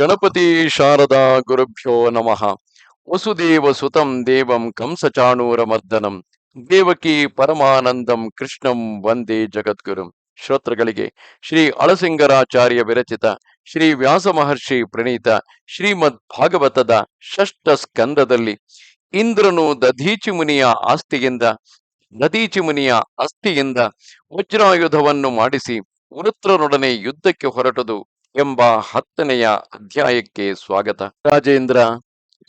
ಗಣಪತಿ ಶಾರದಾ ಗುರುಭ್ಯೋ ನಮಃ. ವಸುದೇವ ಸುತಂ ದೇವಂ ಕಂಸಚಾಣೂರ ಮರ್ದನಂ ದೇವಕಿ ಪರಮಾನಂದಂ ಕೃಷ್ಣಂ ವಂದೇ ಜಗದ್ಗುರು. ಶ್ರೋತೃಗಳಿಗೆ ಶ್ರೀ ಅಳಸಿಂಗರಾಚಾರ್ಯ ವಿರಚಿತ, ಶ್ರೀ ವ್ಯಾಸ ಮಹರ್ಷಿ ಪ್ರಣೀತ, ಶ್ರೀಮದ್ ಭಾಗವತದ ಷಷ್ಠ ಸ್ಕಂದದಲ್ಲಿ ಇಂದ್ರನು ದಧೀಚಿ ಮುನಿಯ ಆಸ್ತಿಯಿಂದ ದಧೀಚಿ ಮುನಿಯ ಅಸ್ಥಿಯಿಂದ ವಜ್ರಾಯುಧವನ್ನು ಮಾಡಿಸಿ ವೃತ್ರನೊಡನೆ ಯುದ್ಧಕ್ಕೆ ಹೊರಟದು. ಎಂಬ ಹತ್ತನೆಯ ಅಧ್ಯಾಯಕ್ಕೆ ಸ್ವಾಗತ. ರಾಜೇಂದ್ರ,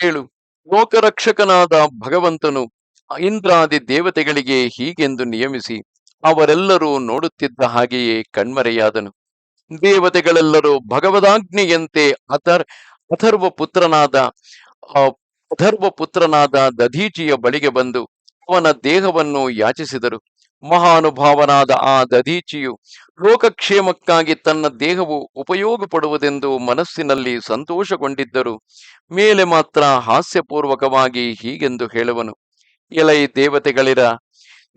ಹೇಳು. ಲೋಕರಕ್ಷಕನಾದ ಭಗವಂತನು ಇಂದ್ರಾದಿ ದೇವತೆಗಳಿಗೆ ಹೀಗೆಂದು ನಿಯಮಿಸಿ ಅವರೆಲ್ಲರೂ ನೋಡುತ್ತಿದ್ದ ಹಾಗೆಯೇ ಕಣ್ಮರೆಯಾದನು. ದೇವತೆಗಳೆಲ್ಲರೂ ಭಗವದಾಜ್ಞೆಯಂತೆ ಅಥರ್ ಅಥರ್ವ ಪುತ್ರನಾದ ಅಥರ್ವ ಪುತ್ರನಾದ ದಧೀಚಿಯ ಬಳಿಗೆ ಬಂದು ಅವನ ದೇಹವನ್ನು ಯಾಚಿಸಿದರು. ಮಹಾನುಭಾವನಾದ ಆ ದಧೀಚಿಯು ಲೋಕಕ್ಷೇಮಕ್ಕಾಗಿ ತನ್ನ ದೇಹವು ಉಪಯೋಗ ಪಡುವುದೆಂದು ಮನಸ್ಸಿನಲ್ಲಿ ಸಂತೋಷಗೊಂಡಿದ್ದರು. ಮೇಲೆ ಮಾತ್ರ ಹಾಸ್ಯಪೂರ್ವಕವಾಗಿ ಹೀಗೆಂದು ಹೇಳುವನು, ಎಲೈ ದೇವತೆಗಳಿರ,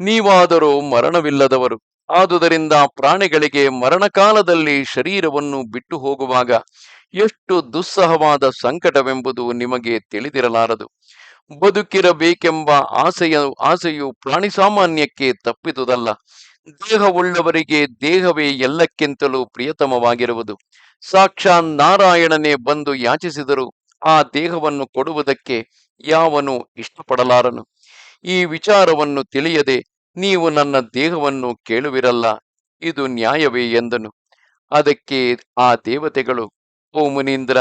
ನೀವಾದರೂ ಮರಣವಿಲ್ಲದವರು. ಆದುದರಿಂದ ಪ್ರಾಣಿಗಳಿಗೆ ಮರಣಕಾಲದಲ್ಲಿ ಶರೀರವನ್ನು ಬಿಟ್ಟು ಹೋಗುವಾಗ ಎಷ್ಟು ದುಸ್ಸಹವಾದ ಸಂಕಟವೆಂಬುದು ನಿಮಗೆ ತಿಳಿದಿರಲಾರದು. ಬದುಕಿರಬೇಕೆಂಬ ಆಸೆಯ, ಆಸೆಯು ಪ್ರಾಣಿ ಸಾಮಾನ್ಯಕ್ಕೆ ತಪ್ಪಿದುದಲ್ಲ. ದೇಹವುಳ್ಳವರಿಗೆ ದೇಹವೇ ಎಲ್ಲಕ್ಕಿಂತಲೂ ಪ್ರಿಯತಮವಾಗಿರುವುದು. ಸಾಕ್ಷಾ ನಾರಾಯಣನೇ ಬಂದು ಯಾಚಿಸಿದರು. ಆ ದೇಹವನ್ನು ಕೊಡುವುದಕ್ಕೆ ಯಾವನು ಇಷ್ಟಪಡಲಾರನು. ಈ ವಿಚಾರವನ್ನು ತಿಳಿಯದೆ ನೀವು ನನ್ನ ದೇಹವನ್ನು ಕೇಳುವಿರಲ್ಲ. ಇದು ನ್ಯಾಯವೇ ಎಂದನು. ಅದಕ್ಕೆ ಆ ದೇವತೆಗಳು, ಓ ಮುನೀಂದ್ರ,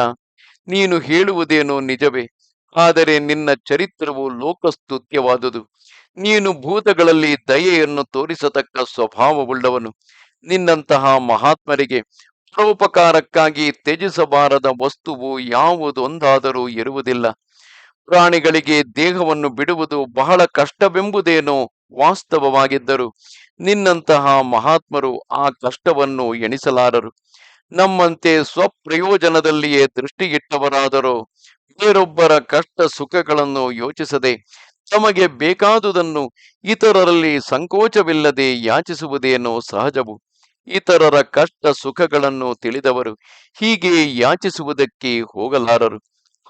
ನೀನು ಹೇಳುವುದೇನೋ ನಿಜವೇ. ಆದರೆ ನಿನ್ನ ಚರಿತ್ರವು ಲೋಕಸ್ತುತ್ಯವಾದುದು. ನೀನು ಭೂತಗಳಲ್ಲಿ ದಯೆಯನ್ನು ತೋರಿಸತಕ್ಕ ಸ್ವಭಾವವುಳ್ಳವನು. ನಿನ್ನಂತಹ ಮಹಾತ್ಮರಿಗೆ ಪರೋಪಕಾರಕ್ಕಾಗಿ ತ್ಯಜಿಸಬಾರದ ವಸ್ತುವು ಯಾವುದೊಂದಾದರೂ ಇರುವುದಿಲ್ಲ. ಪ್ರಾಣಿಗಳಿಗೆ ದೇಹವನ್ನು ಬಿಡುವುದು ಬಹಳ ಕಷ್ಟವೆಂಬುದೇನೋ ವಾಸ್ತವವಾಗಿದ್ದರು ನಿನ್ನಂತಹ ಮಹಾತ್ಮರು ಆ ಕಷ್ಟವನ್ನು ಎಣಿಸಲಾರರು. ನಮ್ಮಂತೆ ಸ್ವಪ್ರಯೋಜನದಲ್ಲಿಯೇ ದೃಷ್ಟಿಯಿಟ್ಟವರಾದರೋ ಬೇರೊಬ್ಬರ ಕಷ್ಟ ಸುಖಗಳನ್ನು ಯೋಚಿಸದೆ ತಮಗೆ ಬೇಕಾದುದನ್ನು ಇತರರಲ್ಲಿ ಸಂಕೋಚವಿಲ್ಲದೆ ಯಾಚಿಸುವುದೇನೋ ಸಹಜವು. ಇತರರ ಕಷ್ಟ ಸುಖಗಳನ್ನು ತಿಳಿದವರು ಹೀಗೆ ಯಾಚಿಸುವುದಕ್ಕೆ ಹೋಗಲಾರರು.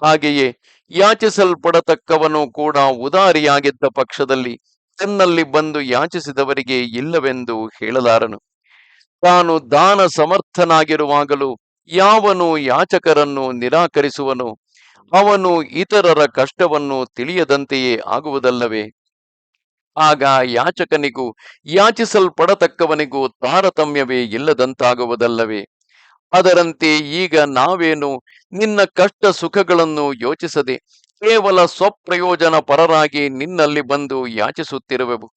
ಹಾಗೆಯೇ ಯಾಚಿಸಲ್ಪಡತಕ್ಕವನು ಕೂಡ ಉದಾರಿಯಾಗಿದ್ದ ಪಕ್ಷದಲ್ಲಿ ತನ್ನಲ್ಲಿ ಬಂದು ಯಾಚಿಸಿದವರಿಗೆ ಇಲ್ಲವೆಂದು ಹೇಳಲಾರನು. ತಾನು ದಾನ ಸಮರ್ಥನಾಗಿರುವಾಗಲೂ ಯಾವನು ಯಾಚಕರನ್ನು ನಿರಾಕರಿಸುವನು? ಅವನು ಇತರರ ಕಷ್ಟವನ್ನು ತಿಳಿಯದಂತೆಯೇ ಆಗುವುದಲ್ಲವೇ? ಆಗ ಯಾಚಕನಿಗೂ, ಯಾಚಿಸಲ್ಪಡತಕ್ಕವನಿಗೂ ತಾರತಮ್ಯವೇ ಇಲ್ಲದಂತಾಗುವುದಲ್ಲವೇ? ಅದರಂತೆ ಈಗ ನಾವೇನು? ನಿನ್ನ ಕಷ್ಟ ಸುಖಗಳನ್ನು ಯೋಚಿಸದೆ ಕೇವಲ ಸ್ವಪ್ರಯೋಜನ ಪರರಾಗಿ ನಿನ್ನಲ್ಲಿ ಬಂದು ಯಾಚಿಸುತ್ತಿರುವೆವು.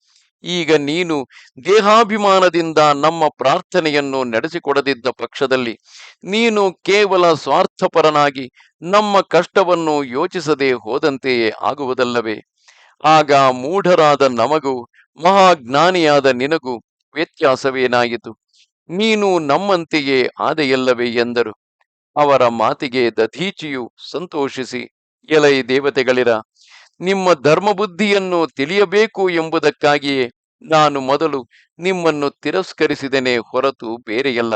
ಈಗ ನೀನು ದೇಹಾಭಿಮಾನದಿಂದ ನಮ್ಮ ಪ್ರಾರ್ಥನೆಯನ್ನು ನಡೆಸಿಕೊಡದಿದ್ದ ಪಕ್ಷದಲ್ಲಿ ನೀನು ಕೇವಲ ಸ್ವಾರ್ಥಪರನಾಗಿ ನಮ್ಮ ಕಷ್ಟವನ್ನು ಯೋಚಿಸದೆ ಹೋದಂತೆಯೇ ಆಗುವುದಲ್ಲವೇ? ಆಗ ಮೂಢರಾದ ನಮಗೂ ಮಹಾಜ್ಞಾನಿಯಾದ ನಿನಗೂ ವ್ಯತ್ಯಾಸವೇನಾಯಿತು? ನೀನು ನಮ್ಮಂತೆಯೇ ಆದೆಯಲ್ಲವೇ ಎಂದರು. ಅವರ ಮಾತಿಗೆ ದಧೀಚಿಯು ಸಂತೋಷಿಸಿ, ಎಲೈ ದೇವತೆಗಳಿರ, ನಿಮ್ಮ ಧರ್ಮಬುದ್ಧಿಯನ್ನು ತಿಳಿಯಬೇಕು ಎಂಬುದಕ್ಕಾಗಿಯೇ ನಾನು ಮೊದಲು ನಿಮ್ಮನ್ನು ತಿರಸ್ಕರಿಸಿದೆನೆ ಹೊರತು ಬೇರೆಯಲ್ಲ.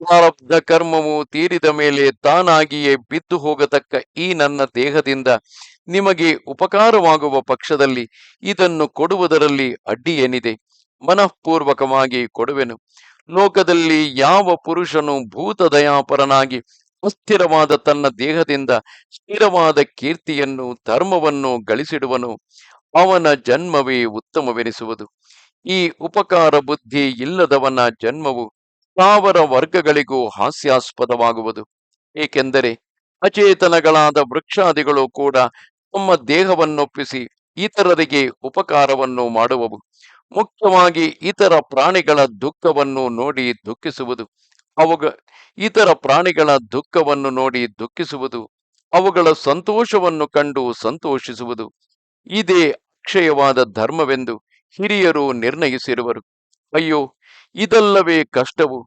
ಪ್ರಾರಬ್ಧ ಕರ್ಮವು ತೀರಿದ ಮೇಲೆ ತಾನಾಗಿಯೇ ಬಿದ್ದು ಹೋಗತಕ್ಕ ಈ ನನ್ನ ದೇಹದಿಂದ ನಿಮಗೆ ಉಪಕಾರವಾಗುವ ಪಕ್ಷದಲ್ಲಿ ಇದನ್ನು ಕೊಡುವುದರಲ್ಲಿ ಅಡ್ಡಿ ಏನಿದೆ ಮನಃಪೂರ್ವಕವಾಗಿ ಕೊಡುವೆನು. ಲೋಕದಲ್ಲಿ ಯಾವ ಪುರುಷನು ಭೂತದಯಾಪರನಾಗಿ ಅಸ್ಥಿರವಾದ ತನ್ನ ದೇಹದಿಂದ ಸ್ಥಿರವಾದ ಕೀರ್ತಿಯನ್ನು, ಧರ್ಮವನ್ನು ಗಳಿಸಿಡುವನು ಅವನ ಜನ್ಮವೇ ಉತ್ತಮವೆನಿಸುವುದು. ಈ ಉಪಕಾರ ಬುದ್ಧಿ ಇಲ್ಲದವನ ಜನ್ಮವು ಸಾವರ ವರ್ಗಗಳಿಗೂ ಹಾಸ್ಯಾಸ್ಪದವಾಗುವುದು. ಏಕೆಂದರೆ ಅಚೇತನಗಳಾದ ವೃಕ್ಷಾದಿಗಳು ಕೂಡ ತಮ್ಮ ದೇಹವನ್ನೊಪ್ಪಿಸಿ ಇತರರಿಗೆ ಉಪಕಾರವನ್ನು ಮಾಡುವವು. ಮುಖ್ಯವಾಗಿ ಇತರ ಪ್ರಾಣಿಗಳ ದುಃಖವನ್ನು ನೋಡಿ ದುಃಖಿಸುವುದು. ಅವುಗ ಇತರ ಪ್ರಾಣಿಗಳ ದುಃಖವನ್ನು ನೋಡಿ ದುಃಖಿಸುವುದು. ಅವುಗಳ ಸಂತೋಷವನ್ನು ಕಂಡು ಸಂತೋಷಿಸುವುದು. ಇದೇ ಅಕ್ಷಯವಾದ ಧರ್ಮವೆಂದು ಹಿರಿಯರು ನಿರ್ಣಯಿಸಿರುವರು. ಅಯ್ಯೋ, ಇದಲ್ಲವೇ ಕಷ್ಟವು.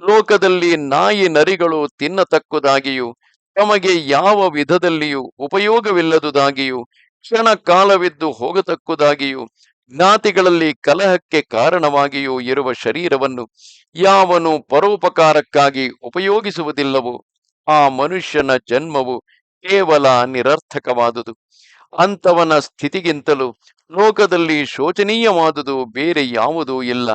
ಲೋಕದಲ್ಲಿ ನಾಯಿ ನರಿಗಳು ತಿನ್ನತಕ್ಕುದಾಗಿಯೂ, ತಮಗೆ ಯಾವ ವಿಧದಲ್ಲಿಯೂ ಉಪಯೋಗವಿಲ್ಲದುದಾಗಿಯೂ, ಕ್ಷಣ ಕಾಲವಿದ್ದು ಹೋಗತಕ್ಕುದಾಗಿಯೂ, ಜ್ಞಾತಿಗಳಲ್ಲಿ ಕಲಹಕ್ಕೆ ಕಾರಣವಾಗಿಯೂ ಇರುವ ಶರೀರವನ್ನು ಯಾವನು ಪರೋಪಕಾರಕ್ಕಾಗಿ ಉಪಯೋಗಿಸುವುದಿಲ್ಲವೋ, ಆ ಮನುಷ್ಯನ ಜನ್ಮವು ಕೇವಲ ನಿರರ್ಥಕವಾದುದು. ಅಂಥವನ ಸ್ಥಿತಿಗಿಂತಲೂ ಲೋಕದಲ್ಲಿ ಶೋಚನೀಯವಾದುದು ಬೇರೆ ಯಾವುದೂ ಇಲ್ಲ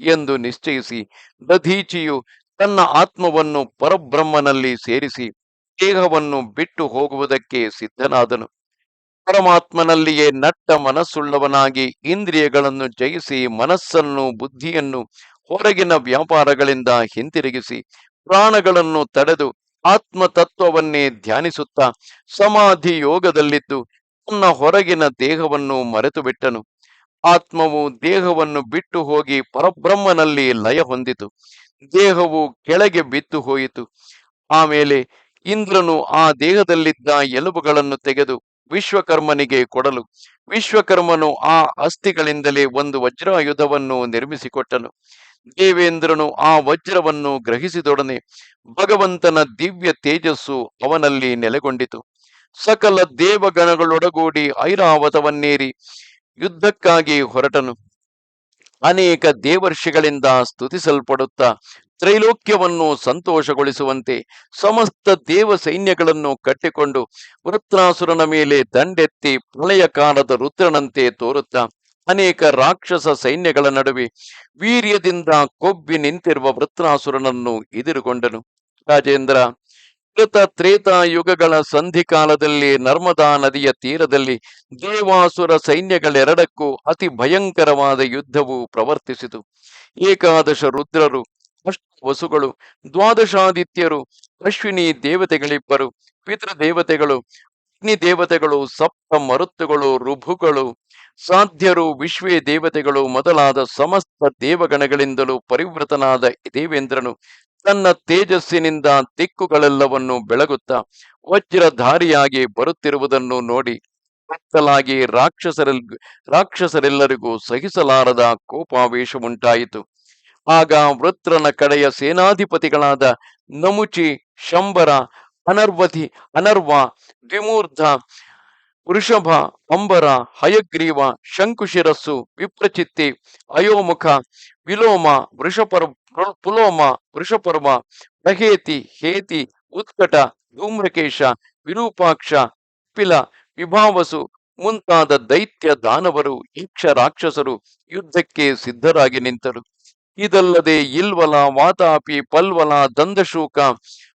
ಎಂದು ನಿಶ್ಚಯಿಸಿ ದಧೀಚಿಯು ತನ್ನ ಆತ್ಮವನ್ನು ಪರಬ್ರಹ್ಮನಲ್ಲಿ ಸೇರಿಸಿ ದೇಹವನ್ನು ಬಿಟ್ಟು ಹೋಗುವುದಕ್ಕೆ ಸಿದ್ಧನಾದನು. ಪರಮಾತ್ಮನಲ್ಲಿಯೇ ನಟ್ಟ ಮನಸ್ಸುಳ್ಳವನಾಗಿ ಇಂದ್ರಿಯಗಳನ್ನು ಜಯಿಸಿ ಮನಸ್ಸನ್ನು ಬುದ್ಧಿಯನ್ನು ಹೊರಗಿನ ವ್ಯಾಪಾರಗಳಿಂದ ಹಿಂತಿರುಗಿಸಿ ಪ್ರಾಣಗಳನ್ನು ತಡೆದು ಆತ್ಮತತ್ವವನ್ನೇ ಧ್ಯಾನಿಸುತ್ತಾ ಸಮಾಧಿ ಯೋಗದಲ್ಲಿದ್ದು ತನ್ನ ಹೊರಗಿನ ದೇಹವನ್ನು ಮರೆತು ಬಿಟ್ಟನು ಆತ್ಮವು ದೇಹವನ್ನು ಬಿಟ್ಟು ಹೋಗಿ ಪರಬ್ರಹ್ಮನಲ್ಲಿ ಲಯ ಹೊಂದಿತು. ದೇಹವು ಕೆಳಗೆ ಬಿದ್ದು ಹೋಯಿತು. ಆಮೇಲೆ ಇಂದ್ರನು ಆ ದೇಹದಲ್ಲಿದ್ದ ಎಲುಬುಗಳನ್ನು ತೆಗೆದು ವಿಶ್ವಕರ್ಮನಿಗೆ ಕೊಡಲು, ವಿಶ್ವಕರ್ಮನು ಆ ಅಸ್ಥಿಗಳಿಂದಲೇ ಒಂದು ವಜ್ರಾಯುಧವನ್ನು ನಿರ್ಮಿಸಿಕೊಟ್ಟನು. ದೇವೇಂದ್ರನು ಆ ವಜ್ರವನ್ನು ಗ್ರಹಿಸಿದೊಡನೆ ಭಗವಂತನ ದಿವ್ಯ ತೇಜಸ್ಸು ಅವನಲ್ಲಿ ನೆಲೆಗೊಂಡಿತು. ಸಕಲ ದೇವಗಣಗಳೊಡಗೂಡಿ ಐರಾವತವನ್ನೇರಿ. ಯುದ್ಧಕ್ಕಾಗಿ ಹೊರಟನು. ಅನೇಕ ದೇವರ್ಷಿಗಳಿಂದ ಸ್ತುತಿಸಲ್ಪಡುತ್ತಾ ತ್ರೈಲೋಕ್ಯವನ್ನು ಸಂತೋಷಗೊಳಿಸುವಂತೆ ಸಮಸ್ತ ದೇವ ಸೈನ್ಯಗಳನ್ನು ಕಟ್ಟಿಕೊಂಡು ವೃತ್ರಾಸುರನ ಮೇಲೆ ದಂಡೆತ್ತಿ ಪ್ರಳಯ ಕಾಲದ ರುದ್ರನಂತೆ ತೋರುತ್ತಾ ಅನೇಕ ರಾಕ್ಷಸ ಸೈನ್ಯಗಳ ನಡುವೆ ವೀರ್ಯದಿಂದ ಕೊಬ್ಬಿ ನಿಂತಿರುವ ವೃತ್ರಾಸುರನನ್ನು ಎದುರುಗೊಂಡನು. ರಾಜೇಂದ್ರ ಕೃತ ತ್ರೇತಾಯುಗಗಳ ಸಂಧಿಕಾಲದಲ್ಲಿ, ನರ್ಮದಾ ನದಿಯ ತೀರದಲ್ಲಿ ದೇವಾಸುರ ಸೈನ್ಯಗಳೆರಡಕ್ಕೂ ಅತಿ ಭಯಂಕರವಾದ ಯುದ್ಧವು ಪ್ರವರ್ತಿಸಿತು. ಏಕಾದಶ ರುದ್ರರು ವಸುಗಳು ದ್ವಾದಶಾದಿತ್ಯರು, ಅಶ್ವಿನಿ ದೇವತೆಗಳಿಬ್ಬರು, ಪಿತೃದೇವತೆಗಳು ಅಗ್ನಿ ದೇವತೆಗಳು ಸಪ್ತ ಮರುತ್ತುಗಳು, ರುಭುಗಳು, ಸಾಧ್ಯರು ವಿಶ್ವೇ ದೇವತೆಗಳು ಮೊದಲಾದ ಸಮಸ್ತ ದೇವಗಣಗಳಿಂದಲೂ ಪರಿವೃತನಾದ ದೇವೇಂದ್ರನು ತನ್ನ ತೇಜಸ್ಸಿನಿಂದ ದಿಕ್ಕುಗಳೆಲ್ಲವನ್ನು ಬೆಳಗುತ್ತಾ ವಜ್ರಧಾರಿಯಾಗಿ ಬರುತ್ತಿರುವುದನ್ನು ನೋಡಿ ಕತ್ತಲಾಗಿ ರಾಕ್ಷಸರೆಲ್ ರಾಕ್ಷಸರೆಲ್ಲರಿಗೂ ಸಹಿಸಲಾರದ ಕೋಪಾವೇಶವುಂಟಾಯಿತು. ಆಗ ವೃತ್ರನ ಕಡೆಯ ಸೇನಾಧಿಪತಿಗಳಾದ ನಮುಚಿ, ಶಂಬರ, ಅನರ್ವಧಿ, ಅನರ್ವ, ದ್ವಿಮೂರ್ಧ ವೃಷಭ, ಅಂಬರ, ಹಯಗ್ರೀವ, ಶಂಕುಶಿರಸ್ಸು, ವಿಪ್ರಚಿತ್ತಿ, ಅಯೋಮುಖ, ವಿಲೋಮ, ವೃಷಪರ್, ಪುಲೋಮ, ವೃಷಪರ್ವ ಪ್ರಹೇತಿ ಹೇತಿ, ಉತ್ಕಟ, ಧೂಮ್ರಕೇಶ, ವಿರೂಪಾಕ್ಷ, ಪಿಲ, ವಿಭಾವಸು ಮುಂತಾದ ದೈತ್ಯ ದಾನವರು, ಯಕ್ಷ ರಾಕ್ಷಸರು ಯುದ್ಧಕ್ಕೆ ಸಿದ್ಧರಾಗಿ ನಿಂತರು. ಇದಲ್ಲದೆ ಇಲ್ವಲ, ವಾತಾಪಿ, ಪಲ್ವಲ ದಂದಶೂಕ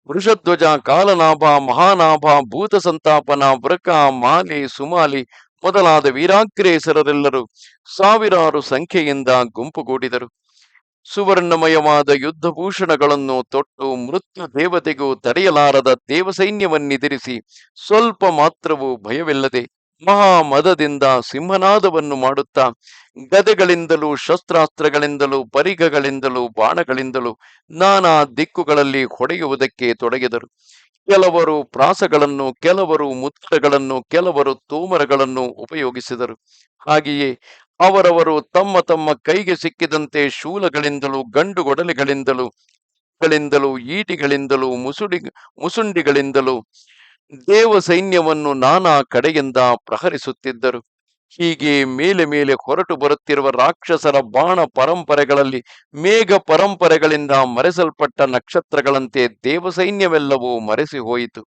ವೃಷಧ್ವಜ ಕಾಲನಾಭ, ಮಹಾನಾಭ ಭೂತ ಸಂತಾಪನ ವೃಕ, ಮಾಲಿ, ಸುಮಾಲಿ ಮೊದಲಾದ ವೀರಾಗ್ರೇಸರರೆಲ್ಲರೂ ಸಾವಿರಾರು ಸಂಖ್ಯೆಯಿಂದ ಗುಂಪುಗೂಡಿದರು. ಸುವರ್ಣಮಯವಾದ ಯುದ್ಧಭೂಷಣಗಳನ್ನು ತೊಟ್ಟು ಮೃತ್ಯು ದೇವತೆಗೂ ತಡೆಯಲಾರದ ದೇವಸೈನ್ಯವನ್ನೆದಿರಿಸಿ ಸ್ವಲ್ಪ ಮಾತ್ರವೂ ಭಯವಿಲ್ಲದೆ ಮಹಾಮದದಿಂದ ಸಿಂಹನಾದವನ್ನು ಮಾಡುತ್ತಾ ಗದೆಗಳಿಂದಲೂ, ಶಸ್ತ್ರಾಸ್ತ್ರಗಳಿಂದಲೂ ಪರಿಗಗಳಿಂದಲೂ ಬಾಣಗಳಿಂದಲೂ ನಾನಾ ದಿಕ್ಕುಗಳಲ್ಲಿ ಹೊಡೆಯುವುದಕ್ಕೆ ತೊಡಗಿದರು. ಕೆಲವರು ಪ್ರಾಸಗಳನ್ನು, ಕೆಲವರು ಮುತ್ತಗಳನ್ನು ಕೆಲವರು ತೋಮರಗಳನ್ನು ಉಪಯೋಗಿಸಿದರು. ಹಾಗೆಯೇ ಅವರವರು ತಮ್ಮ ತಮ್ಮ ಕೈಗೆ ಸಿಕ್ಕಿದಂತೆ ಶೂಲಗಳಿಂದಲೂ, ಗಂಡುಗೊಡಲೆಗಳಿಂದಲೂ ಗಳಿಂದಲೂ ಈಟಿಗಳಿಂದಲೂ, ಮುಸುಡಿ, ಮುಸುಂಡಿಗಳಿಂದಲೂ ದೇವ ಸೈನ್ಯವನ್ನು ನಾನಾ ಕಡೆಯಿಂದ ಪ್ರಹರಿಸುತ್ತಿದ್ದರು. ಹೀಗೆ ಮೇಲೆ ಮೇಲೆ ಹೊರಟು ಬರುತ್ತಿರುವ ರಾಕ್ಷಸರ ಬಾಣ ಪರಂಪರೆಗಳಲ್ಲಿ ಮೇಘ ಪರಂಪರೆಗಳಿಂದ ಮರೆಸಲ್ಪಟ್ಟ ನಕ್ಷತ್ರಗಳಂತೆ ದೇವಸೈನ್ಯವೆಲ್ಲವೂ ಮರೆಸಿ ಹೋಯಿತು.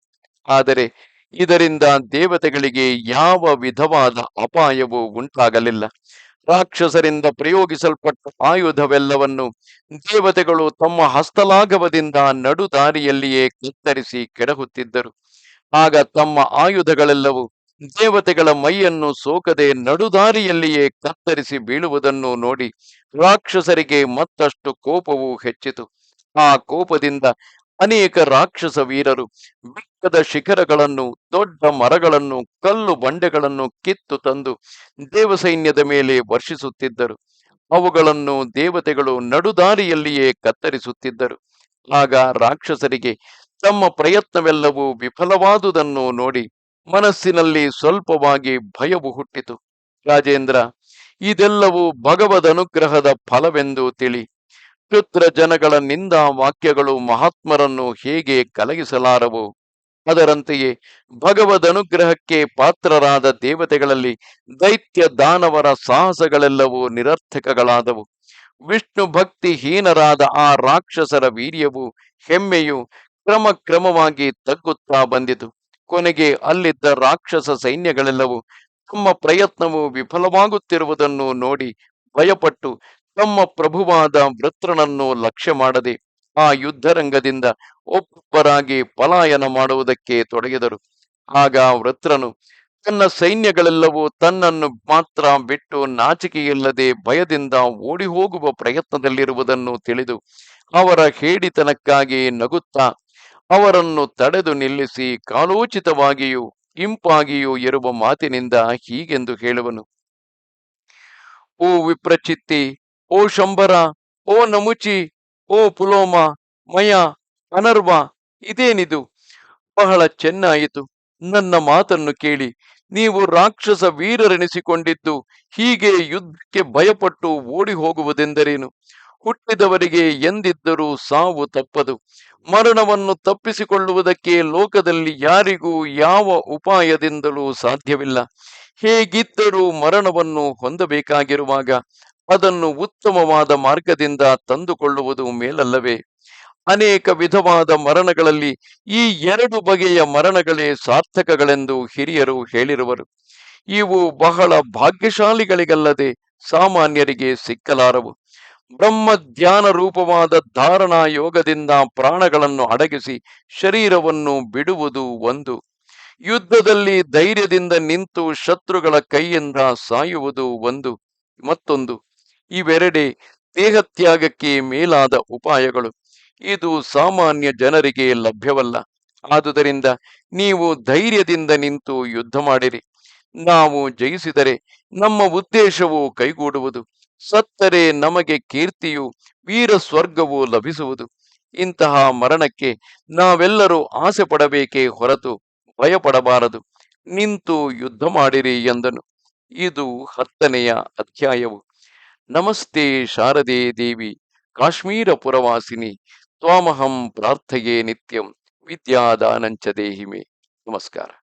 ಆದರೆ ಇದರಿಂದ ದೇವತೆಗಳಿಗೆ ಯಾವ ವಿಧವಾದ ಅಪಾಯವೂ ಉಂಟಾಗಲಿಲ್ಲ. ರಾಕ್ಷಸರಿಂದ ಪ್ರಯೋಗಿಸಲ್ಪಟ್ಟ ಆಯುಧವೆಲ್ಲವನ್ನು ದೇವತೆಗಳು ತಮ್ಮ ಹಸ್ತಲಾಘವದಿಂದ ನಡುದಾರಿಯಲ್ಲಿಯೇ ಕತ್ತರಿಸಿ ಕೆಡಹುತ್ತಿದ್ದರು. ಆಗ ತಮ್ಮ ಆಯುಧಗಳೆಲ್ಲವೂ ದೇವತೆಗಳ ಮೈಯನ್ನು ಸೋಕದೆ ನಡುದಾರಿಯಲ್ಲಿಯೇ ಕತ್ತರಿಸಿ ಬೀಳುವುದನ್ನು ನೋಡಿ ರಾಕ್ಷಸರಿಗೆ ಮತ್ತಷ್ಟು ಕೋಪವು ಹೆಚ್ಚಿತು. ಆ ಕೋಪದಿಂದ ಅನೇಕ ರಾಕ್ಷಸ ವೀರರು ಬಿಕ್ಕದ ಶಿಖರಗಳನ್ನು, ದೊಡ್ಡ ಮರಗಳನ್ನು, ಕಲ್ಲು ಬಂಡೆಗಳನ್ನು ಕಿತ್ತು ತಂದು ದೇವಸೈನ್ಯದ ಮೇಲೆ ವರ್ಷಿಸುತ್ತಿದ್ದರು. ಅವುಗಳನ್ನು ದೇವತೆಗಳು ನಡುದಾರಿಯಲ್ಲಿಯೇ ಕತ್ತರಿಸುತ್ತಿದ್ದರು. ಆಗ ರಾಕ್ಷಸರಿಗೆ ತಮ್ಮ ಪ್ರಯತ್ನವೆಲ್ಲವೂ ವಿಫಲವಾದುದನ್ನು ನೋಡಿ ಮನಸ್ಸಿನಲ್ಲಿ ಸ್ವಲ್ಪವಾಗಿ ಭಯವು ಹುಟ್ಟಿತು. ರಾಜೇಂದ್ರ, ಇದೆಲ್ಲವೂ ಭಗವದ್ ಅನುಗ್ರಹದ ಫಲವೆಂದು ತಿಳಿ. ಕ್ಷುದ್ರ ಜನಗಳ ನಿಂದ ವಾಕ್ಯಗಳು ಮಹಾತ್ಮರನ್ನು ಹೇಗೆ ಕಲಗಿಸಲಾರವು? ಅದರಂತೆಯೇ ಭಗವದ್ ಅನುಗ್ರಹಕ್ಕೆ ಪಾತ್ರರಾದ ದೇವತೆಗಳಲ್ಲಿ ದೈತ್ಯ ದಾನವರ ಸಾಹಸಗಳೆಲ್ಲವೂ ನಿರರ್ಥಕಗಳಾದವು. ವಿಷ್ಣು ಭಕ್ತಿ ಹೀನರಾದ ಆ ರಾಕ್ಷಸರ ವೀರ್ಯವು ಹೆಮ್ಮೆಯು ಕ್ರಮ ಕ್ರಮವಾಗಿ ತಗ್ಗುತ್ತಾ ಬಂದಿತು. ಕೊನೆಗೆ ಅಲ್ಲಿದ್ದ ರಾಕ್ಷಸ ಸೈನ್ಯಗಳೆಲ್ಲವೂ ತಮ್ಮ ಪ್ರಯತ್ನವು ವಿಫಲವಾಗುತ್ತಿರುವುದನ್ನು ನೋಡಿ ಭಯಪಟ್ಟು ತಮ್ಮ ಪ್ರಭುವಾದ ವೃತ್ರನನ್ನು ಲಕ್ಷ್ಯ ಮಾಡದೆ ಆ ಯುದ್ಧರಂಗದಿಂದ ಒಬ್ಬೊಬ್ಬರಾಗಿ ಪಲಾಯನ ಮಾಡುವುದಕ್ಕೆ ತೊಡಗಿದರು. ಆಗ ವೃತ್ರನು ತನ್ನ ಸೈನ್ಯಗಳೆಲ್ಲವೂ ತನ್ನನ್ನು ಮಾತ್ರ ಬಿಟ್ಟು ನಾಚಿಕೆಯಿಲ್ಲದೆ ಭಯದಿಂದ ಓಡಿ ಹೋಗುವ ಪ್ರಯತ್ನದಲ್ಲಿರುವುದನ್ನು ತಿಳಿದು ಅವರ ಹೇಡಿತನಕ್ಕಾಗಿ ನಗುತ್ತಾ ಅವರನ್ನು ತಡೆದು ನಿಲ್ಲಿಸಿ ಕಾಲೋಚಿತವಾಗಿಯೂ ಇಂಪಾಗಿಯೂ ಇರುವ ಮಾತಿನಿಂದ ಹೀಗೆಂದು ಹೇಳುವನು. ಓ ವಿಪ್ರಚಿತ್ತಿ, ಓ ಶಂಬರ, ಓ ನಮುಚಿ, ಓ ಪುಲೋಮ, ಮಯ, ಅನರ್ವ, ಇದೇನಿದು? ಬಹಳ ಚೆನ್ನಾಯಿತು. ನನ್ನ ಮಾತನ್ನು ಕೇಳಿ, ನೀವು ರಾಕ್ಷಸ ವೀರರೆನಿಸಿಕೊಂಡಿದ್ದು ಹೀಗೆ ಯುದ್ಧಕ್ಕೆ ಭಯಪಟ್ಟು ಓಡಿ ಹೋಗುವುದೆಂದರೇನು ಹುಟ್ಟಿದವರಿಗೆ ಎಂದಿದ್ದರೂ ಸಾವು ತಪ್ಪದು. ಮರಣವನ್ನು ತಪ್ಪಿಸಿಕೊಳ್ಳುವುದಕ್ಕೆ ಲೋಕದಲ್ಲಿ ಯಾರಿಗೂ ಯಾವ ಉಪಾಯದಿಂದಲೂ ಸಾಧ್ಯವಿಲ್ಲ. ಹೇಗಿದ್ದರೂ ಮರಣವನ್ನು ಹೊಂದಬೇಕಾಗಿರುವಾಗ ಅದನ್ನು ಉತ್ತಮವಾದ ಮಾರ್ಗದಿಂದ ತಂದುಕೊಳ್ಳುವುದು ಮೇಲಲ್ಲವೇ? ಅನೇಕ ವಿಧವಾದ ಮರಣಗಳಲ್ಲಿ ಈ ಎರಡು ಬಗೆಯ ಮರಣಗಳೇ ಸಾರ್ಥಕಗಳೆಂದು ಹಿರಿಯರು ಹೇಳಿರುವರು. ಇವು ಬಹಳ ಭಾಗ್ಯಶಾಲಿಗಳಿಗಲ್ಲದೆ ಸಾಮಾನ್ಯರಿಗೆ ಸಿಕ್ಕಲಾರವು. ಬ್ರಹ್ಮ ಧ್ಯಾನ ರೂಪವಾದ ಧಾರಣಾ ಯೋಗದಿಂದ ಪ್ರಾಣಗಳನ್ನು ಅಡಗಿಸಿ ಶರೀರವನ್ನು ಬಿಡುವುದು ಒಂದು. ಯುದ್ಧದಲ್ಲಿ ಧೈರ್ಯದಿಂದ ನಿಂತು ಶತ್ರುಗಳ ಕೈಯಿಂದ ಸಾಯುವುದು ಒಂದು. ಮತ್ತೊಂದು, ಇವೆರಡೆ ದೇಹತ್ಯಾಗಕ್ಕೆ ಮೇಲಾದ ಉಪಾಯಗಳು. ಇದು ಸಾಮಾನ್ಯ ಜನರಿಗೆ ಲಭ್ಯವಲ್ಲ. ಆದುದರಿಂದ ನೀವು ಧೈರ್ಯದಿಂದ ನಿಂತು ಯುದ್ಧ ಮಾಡಿರಿ. ನಾವು ಜಯಿಸಿದರೆ ನಮ್ಮ ಉದ್ದೇಶವು ಕೈಗೂಡುವುದು. ಸತ್ತರೆ ನಮಗೆ ಕೀರ್ತಿಯು, ವೀರ ಸ್ವರ್ಗವು ಲಭಿಸುವುದು. ಇಂತಹ ಮರಣಕ್ಕೆ ನಾವೆಲ್ಲರೂ ಆಸೆ ಪಡಬೇಕೇ ಹೊರತು ಭಯಪಡಬಾರದು. ನಿಂತು ಯುದ್ಧ ಮಾಡಿರಿ ಎಂದನು. ಇದು ಹತ್ತನೆಯ ಅಧ್ಯಾಯವು. ನಮಸ್ತೆ ಶಾರದೆ ದೇವಿ, ಕಾಶ್ಮೀರ ಪುರವಾಸಿನಿ, ತ್ವಾಮಹಂ ಪ್ರಾರ್ಥೆಯೇ ನಿತ್ಯಂ, ವಿದ್ಯಾದಾನಂಚ ದೇಹಿಮೆ. ನಮಸ್ಕಾರ.